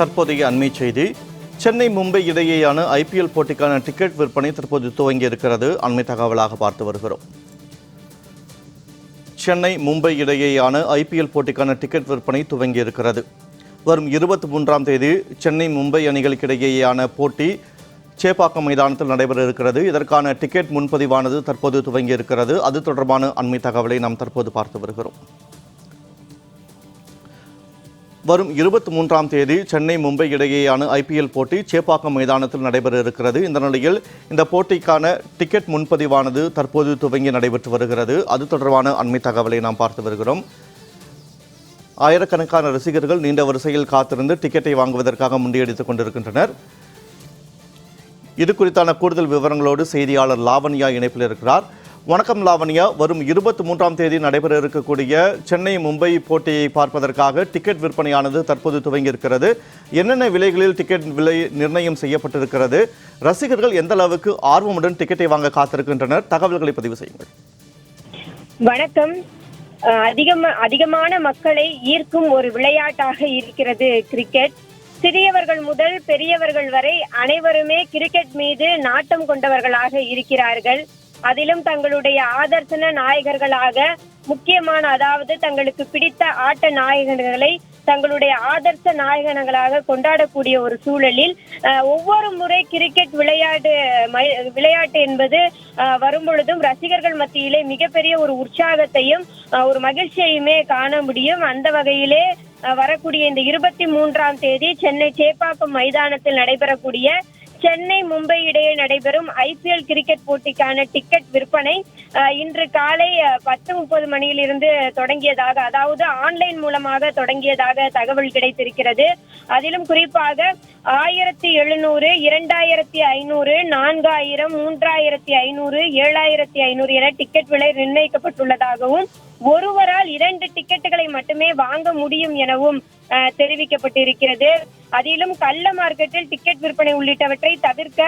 தற்போதைய அண்மை செய்தி. சென்னை மும்பை இடையேயான ஐபிஎல் போட்டிக்கான டிக்கெட் விற்பனை தற்போது துவங்கி இருக்கிறது அண்மை தகவலாக பார்த்து வருகிறோம். சென்னை மும்பை இடையேயான ஐபிஎல் போட்டிக்கான டிக்கெட் விற்பனை துவங்கி இருக்கிறது வரும் இருபத்தி மூன்றாம் தேதி சென்னை மும்பை அணிகளுக்கிடையேயான போட்டி சேப்பாக்கம் மைதானத்தில் நடைபெற இருக்கிறது. இதற்கான டிக்கெட் முன்பதிவானது தற்போது துவங்கி இருக்கிறது அது தொடர்பான அண்மை தகவலை நாம் தற்போது பார்த்து வருகிறோம். வரும் இருபத்தி மூன்றாம் தேதி சென்னை மும்பை இடையேயான ஐபிஎல் போட்டி சேப்பாக்கம் மைதானத்தில் நடைபெற இருக்கிறது. இந்த நிலையில் இந்த போட்டிக்கான டிக்கெட் முன்பதிவானது தற்போது துவங்கி நடைபெற்று வருகிறது. அது தொடர்பான அண்மை தகவலை நாம் பார்த்து வருகிறோம். ஆயிரக்கணக்கான ரசிகர்கள் நீண்ட வரிசையில் காத்திருந்து டிக்கெட்டை வாங்குவதற்காக முண்டியடித்துக் கொண்டிருக்கின்றனர். இது குறித்தான கூடுதல் விவரங்களோடு செய்தியாளர் லாவண்யா இணைப்பில் இருக்கிறார். வணக்கம் லாவண்யா. வரும் இருபத்தி மூன்றாம் தேதி நடைபெற இருக்கக்கூடிய சென்னை மும்பை போட்டியை பார்ப்பதற்காக டிக்கெட் விற்பனையானது தற்போது துவங்கி இருக்கிறது என்னென்ன விலைகளில் டிக்கெட் விலை நிர்ணயம் செய்யப்பட்டிருக்கிறது? ரசிகர்கள் எந்த அளவுக்கு ஆர்வமுடன் டிக்கெட்டை வாங்க காத்திருக்கின்றனர்? தகவல்களை பதிவு செய்யுங்கள். வணக்கம். அஹ் அதிகமா அதிகமான மக்களை ஈர்க்கும் ஒரு விளையாட்டாக இருக்கிறது கிரிக்கெட். சிறியவர்கள் முதல் பெரியவர்கள் வரை அனைவருமே கிரிக்கெட் மீது நாட்டம் கொண்டவர்களாக இருக்கிறார்கள். அதிலும் தங்களுடைய ஆதர்சன நாயகர்களாக முக்கியமான அதாவது தங்களுக்கு பிடித்த ஆட்ட நாயகர்களை தங்களுடைய ஆதர்ச நாயகனங்களாக கொண்டாடக்கூடிய ஒரு சூழலில் ஒவ்வொரு முறை கிரிக்கெட் விளையாட்டு மை- விளையாட்டு என்பது அஹ், வரும் பொழுதும் ரசிகர்கள் மத்தியிலே மிகப்பெரிய ஒரு உற்சாகத்தையும் ஒரு மகிழ்ச்சியையுமே காண முடியும். அந்த வகையிலே வரக்கூடிய இந்த இருபத்தி மூன்றாம் தேதி சென்னை சேப்பாக்கம் மைதானத்தில் நடைபெறக்கூடிய சென்னை மும்பை இடையே நடைபெறும் ஐபிஎல் கிரிக்கெட் போட்டிக்கான டிக்கெட் விற்பனை அஹ், இன்று காலை பத்து முப்பது மணியிலிருந்து தொடங்கியதாக அதாவது ஆன்லைன் மூலமாக தொடங்கியதாக தகவல் கிடைத்திருக்கிறது. அதிலும் குறிப்பாக ஆயிரத்தி எழுநூறு இரண்டாயிரத்தி ஐநூறு நான்காயிரம் மூன்றாயிரத்தி ஐநூறு ஏழாயிரத்தி ஐநூறு என டிக்கெட் விலை நிர்ணயிக்கப்பட்டுள்ளதாகவும் ஒருவரால் இரண்டு டிக்கெட்டுகளை மட்டுமே வாங்க முடியும் எனவும் தெரிவிக்கப்பட்டிருக்கிறது. அதிலும் கள்ள மார்க்கெட்டில் டிக்கெட் விற்பனை உள்ளிட்டவற்றை தவிர்க்க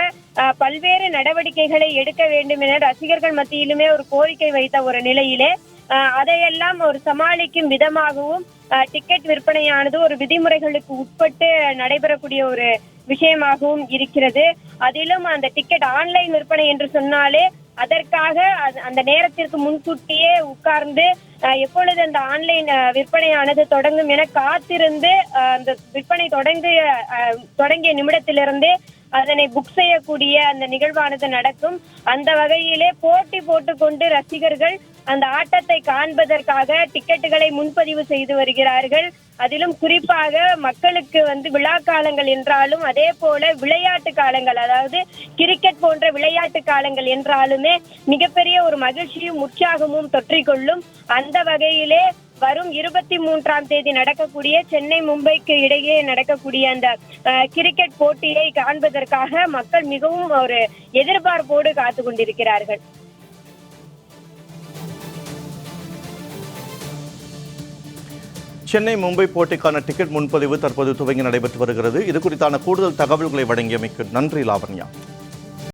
பல்வேறு நடவடிக்கைகளை எடுக்க வேண்டும் என ரசிகர்கள் மத்தியிலுமே ஒரு கோரிக்கை வைத்த ஒரு நிலையிலே அதையெல்லாம் ஒரு சமாளிக்கும் விதமாகவும் அஹ், டிக்கெட் விற்பனையானது ஒரு விதிமுறைகளுக்கு உட்பட்டு நடைபெறக்கூடிய ஒரு விஷயமாகவும் இருக்கிறது. அதிலும் அந்த டிக்கெட் ஆன்லைன் விற்பனை என்று சொன்னாலே அதற்காக அந்த நேரத்திற்கு முன்கூட்டியே உட்கார்ந்து அஹ், எப்பொழுது அந்த ஆன்லைன் அஹ், விற்பனையானது தொடங்கும் என காத்திருந்து அந்த விற்பனை தொடங்கிய அஹ், தொடங்கிய நிமிடத்திலிருந்தே அதனை புக் செய்யக்கூடிய அந்த நிகழ்வானது நடக்கும். அந்த வகையிலே போட்டி போட்டுக்கொண்டு ரசிகர்கள் அந்த ஆட்டத்தை காண்பதற்காக டிக்கெட்டுகளை முன்பதிவு செய்து வருகிறார்கள். அதிலும் குறிப்பாக மக்களுக்கு வந்து விழா காலங்கள் என்றாலும் அதே போல விளையாட்டு காலங்கள் அதாவது கிரிக்கெட் போன்ற விளையாட்டு காலங்கள் என்றாலுமே மிகப்பெரிய ஒரு மகிழ்ச்சியும் உற்சாகமும் தொற்றிக்கொள்ளும். அந்த வகையிலே வரும் இருபத்தி மூன்றாம் தேதி நடக்கக்கூடிய சென்னை மும்பைக்கு இடையே நடக்கக்கூடிய அந்த கிரிக்கெட் போட்டியை காண்பதற்காக மக்கள் மிகவும் ஒரு எதிர்பார்ப்போடு காத்து கொண்டிருக்கிறார்கள். சென்னை மும்பை போட்டிக்கான டிக்கெட் முன்பதிவு தற்போது துவங்கி நடைபெற்று வருகிறது. இது குறித்தான கூடுதல் தகவல்களை வழங்கியமைக்கு நன்றி லாவண்யா.